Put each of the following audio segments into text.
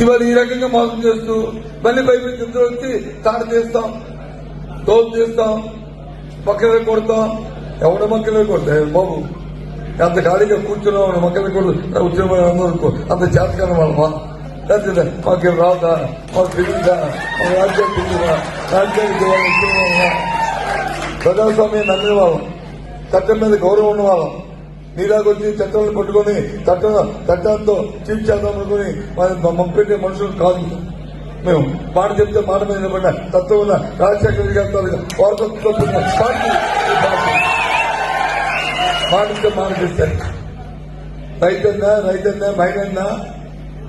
ఇవాళ ఈ రకంగా మోసం చేస్తూ మళ్ళీ బైబిల్ ఇద్దరు వచ్చి తాడు చేస్తాం తోపు చేస్తాం మొక్కలు కొడతాం. ఎవడ మొక్కలే కొడతాయి బాబు అంత ఖాళీగా కూర్చున్నాం మొక్కలు కూడా. వచ్చిన అందరూ అంత చేతకాలం వాళ్ళమా? మాకు రాదా? మాకు తెలియదా? మా రాజ్యాలు రాజ్యానికి ప్రజాస్వామ్యం నమ్మే వాళ్ళం. చట్టం మీద గౌరవం ఉన్న వాళ్ళం. నీలాగొచ్చి చట్టాలను పట్టుకొని చట్ట చట్టాలతో చీఫ్ చేద్దాం అనుకుని పంపించే మనుషులు కాదు. మేము మాట చెప్తే మాట మీద నిలబడిన తత్వం ఉన్న రాజశేఖర రెడ్డి గారి తాలూకా వారసత్వంతో కూడిన పార్టీ రైతన్నా రైతన్నా మైనన్నా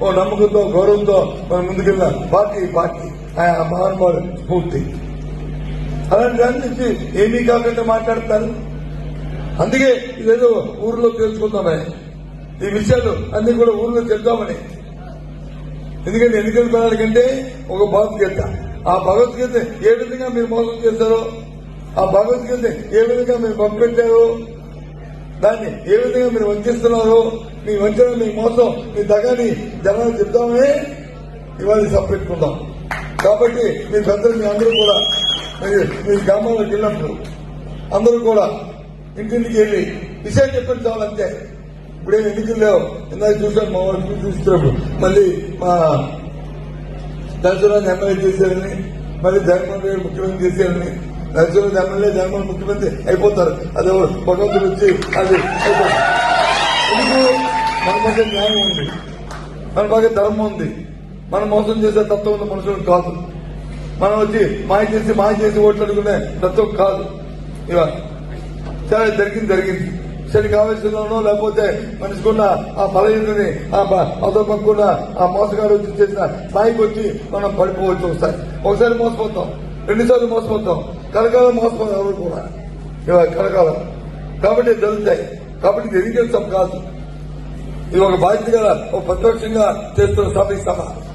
ఓ నమ్మకంతో గౌరవంతో మనం ముందుకెళ్ళిన పార్టీ పార్టీ. ఆ మహానుభావుడు స్ఫూర్తి. అలాంటి దాని నుంచి ఏమీ కాకుండా మాట్లాడతారు? అందుకే ఇదేదో ఊర్లో తెలుసుకుందామని ఈ విషయాలు అన్ని కూడా ఊర్లో చెప్దామని. ఎందుకంటే ఎన్నికల ప్రణాళికంటే ఒక భగవద్గీత. ఆ భగవద్గీత ఏ విధంగా మీరు మోసం చేశారో ఆ భగవద్గీత ఏ విధంగా మీరు పంపెట్టారో దాన్ని ఏ విధంగా మీరు వంచిస్తున్నారో మీ వంచన మీ మోసం మీ దగ్గరని జనాలు చెప్తామని ఇవాళ సప్పెట్టుకుందాం కాబట్టి మీ పెద్దలు మీ అందరూ కూడా మీ గ్రామాలకు వెళ్ళినప్పుడు అందరూ కూడా ఇంటింటికి వెళ్ళి విషయం చెప్పండి అంతే. ఇప్పుడే ఎన్నికలు లేవు ఇందాక చూసాను మా వాళ్ళు చూస్తున్నప్పుడు మళ్ళీ మా దర్శనం ఎమ్మెల్యే చేశారని మళ్ళీ జగన్మోహన్ రెడ్డి ముఖ్యమంత్రి చేశారని. దర్శనం ఎమ్మెల్యే జగన్మోహన్ ముఖ్యమంత్రి అయిపోతారు. అదే భగవంతుడు వచ్చి అది ఎందుకు? మన మధ్య న్యాయం ఉంది. మన బాగా ధర్మం ఉంది. మనం మోసం చేసే తత్వం ఉన్న మనుషులు కాదు. మనం వచ్చి మాయ చేసి మాయ చేసి ఓట్లు అడుగునే తత్వం కాదు. ఇవా జరిగింది జరిగింది. శనికి ఆవేశంలోనో లేకపోతే మనిషికున్న ఆ బలహీనని ఆ అదొకకున్న ఆ మోసగాడు వచ్చి చేసిన స్థాయికి వచ్చి మనం పడిపోవచ్చు ఒకసారి. ఒకసారి మోసపోతాం. రెండుసార్లు మోసపోతాం. కలకాలం మోసపోతాం ఎవరు కూడా కలకాలం. కాబట్టి జరుగుతాయి. కాబట్టి ఇది కాదు. ఇది ఒక బాధ్యతగా ఒక ప్రత్యక్షంగా చేస్తున్న సభ సభ.